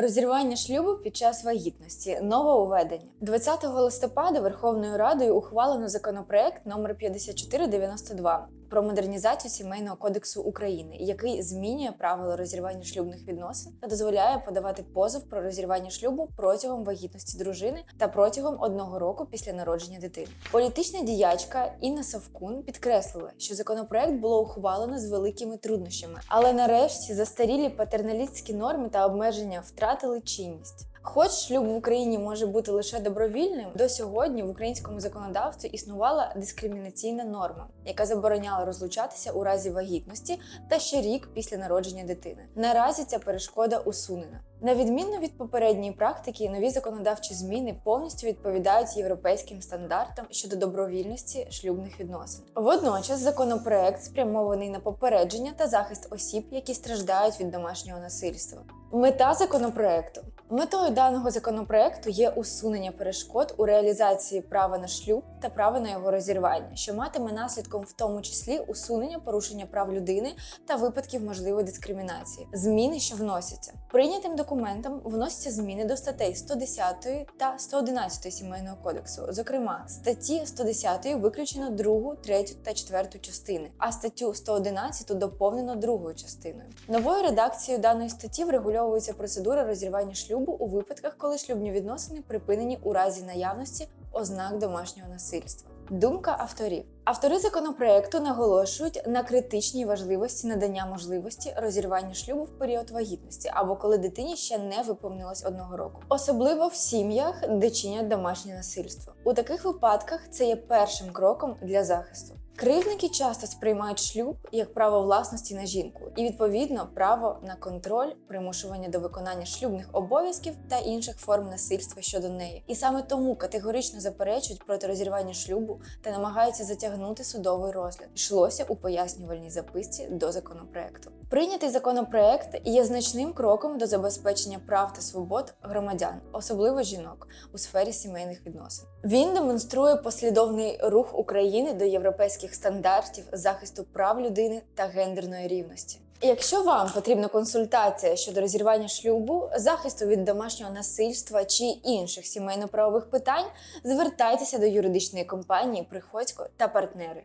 Розірвання шлюбу під час вагітності нововведення 20 листопада Верховною Радою ухвалено законопроект номер 5492 про модернізацію сімейного кодексу України, який змінює правила розірвання шлюбних відносин та дозволяє подавати позов про розірвання шлюбу протягом вагітності дружини та протягом одного року після народження дитини. Політична діячка Інна Савкун підкреслила, що законопроект було ухвалено з великими труднощами, але нарешті застарілі патерналістські норми та обмеження втратили чинність. Хоч шлюб в Україні може бути лише добровільним, до сьогодні в українському законодавстві існувала дискримінаційна норма, яка забороняла розлучатися у разі вагітності та ще рік після народження дитини. Наразі ця перешкода усунена. На відміну від попередньої практики, нові законодавчі зміни повністю відповідають європейським стандартам щодо добровільності шлюбних відносин. Водночас законопроект спрямований на попередження та захист осіб, які страждають від домашнього насильства. Мета законопроекту метою даного законопроекту є усунення перешкод у реалізації права на шлюб та права на його розірвання, що матиме наслідком в тому числі усунення порушення прав людини та випадків можливої дискримінації. Зміни, що вносяться прийнятим документом, вносяться зміни до статей 110 та 111 сімейного кодексу. Зокрема, статті 110 виключено другу, третю та четверту частини, а статтю 111 доповнено другою частиною. Новою редакцією даної статті врегульовується процедура розірвання шлюбу у випадках, коли шлюбні відносини припинені у разі наявності ознак домашнього насильства. Думка авторів. Автори законопроекту наголошують на критичній важливості надання можливості розірвання шлюбу в період вагітності або коли дитині ще не виповнилось одного року, особливо в сім'ях, де чинять домашнє насильство. У таких випадках це є першим кроком для захисту. Кривники часто сприймають шлюб як право власності на жінку і відповідно право на контроль, примушування до виконання шлюбних обов'язків та інших форм насильства щодо неї. І саме тому категорично заперечують проти розірвання шлюбу та намагаються затягнути судовий розгляд. Йшлося у пояснювальній записці до законопроекту. Прийнятий законопроект є значним кроком до забезпечення прав та свобод громадян, особливо жінок, у сфері сімейних відносин. Він демонструє послідовний рух України до європейських стандартів захисту прав людини та гендерної рівності. Якщо вам потрібна консультація щодо розірвання шлюбу, захисту від домашнього насильства чи інших сімейно-правових питань, звертайтеся до юридичної компанії Приходько та партнери.